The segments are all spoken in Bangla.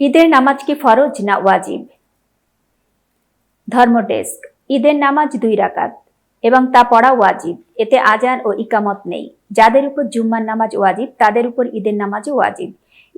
ঈদের নামাজ কি ফরজ না ওয়াজিব? ধর্ম ডেস্ক, ঈদের নামাজ দুই রাকাত এবং তা পড়া ওয়াজিব। এতে আজান ও ইকামত নেই। যাদের উপর জুম্মার নামাজ ওয়াজিব, তাদের উপর ঈদের নামাজও ওয়াজিব।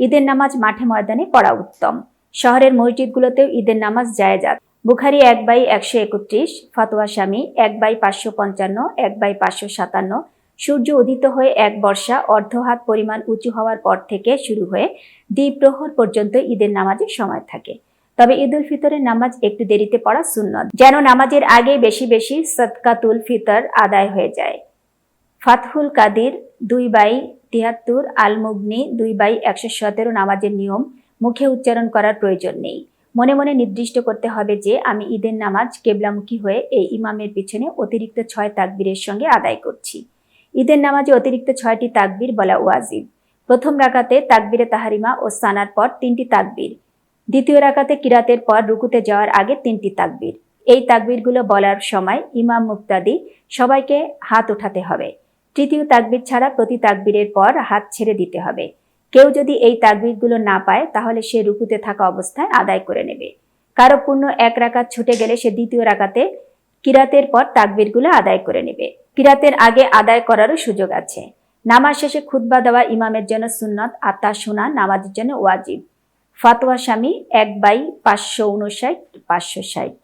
ঈদের নামাজ মাঠে ময়দানে পড়া উত্তম। শহরের মসজিদগুলোতেও ঈদের নামাজ জায়েজাত বুখারি এক বাই একশো একত্রিশ, ফতোয়া স্বামী এক বাই পাঁচশো পঞ্চান্ন, এক বাই পাঁচশো সাতান্ন সূর্য উদিত হয়ে এক বর্ষা অর্ধহাত পরিমাণ উঁচু হওয়ার পর থেকে শুরু হয়ে দ্বীপ্রহর পর্যন্ত ঈদের নামাজের সময় থাকে। তবে ঈদ উল ফিতরের নামাজ একটু দেরিতে পড়া সুন্নত, যেন নামাজের আগে বেশি বেশি সদকাতুল ফিতর আদায় হয়ে যায়। ফাতহুল কাদির দুই বাই তিয়াত্তর আল মুগনি দুই বাই একশো সতেরো নামাজের নিয়ম মুখে উচ্চারণ করার প্রয়োজন নেই। মনে মনে নির্দিষ্ট করতে হবে যে, আমি ঈদের নামাজ কেবলামুখী হয়ে এই ইমামের পিছনে অতিরিক্ত ছয় তাকবীরের সঙ্গে আদায় করছি। ঈদের নামাজে অতিরিক্ত ছয়টি তাকবির বলা ওয়াজিব। প্রথম রাকাতে তাকবিরে তাহারিমা ও সানার পর তিনটি তাকবির। দ্বিতীয় রাকাতে কিরাতের পর রুকুতে যাওয়ার আগে তিনটি তাকবির। এই তাকবিরগুলো বলার সময় ইমাম মুক্তাদি সবাইকে হাত উঠাতে হবে। তৃতীয় তাকবির ছাড়া প্রতি তাকবিরের পর হাত ছেড়ে দিতে হবে। কেউ যদি এই তাকবিরগুলো না পায়, তাহলে সে রুকুতে থাকা অবস্থায় আদায় করে নেবে। কারও পূর্ণ এক রাকাত ছুটে গেলে সে দ্বিতীয় রাকাতে কিরাতের পর তাকবিরগুলো আদায় করে নেবে। কিরাতের আগে আদায় করারও সুযোগ আছে। নামাজ শেষে খুদ্া দেওয়া ইমামের জন্য সুন্নত আর তা শোনা নামাজের জন্য ওয়াজিব। ফাতোয়া স্বামী এক বাই পাঁচশো উনষাট পাঁচশো ষাট।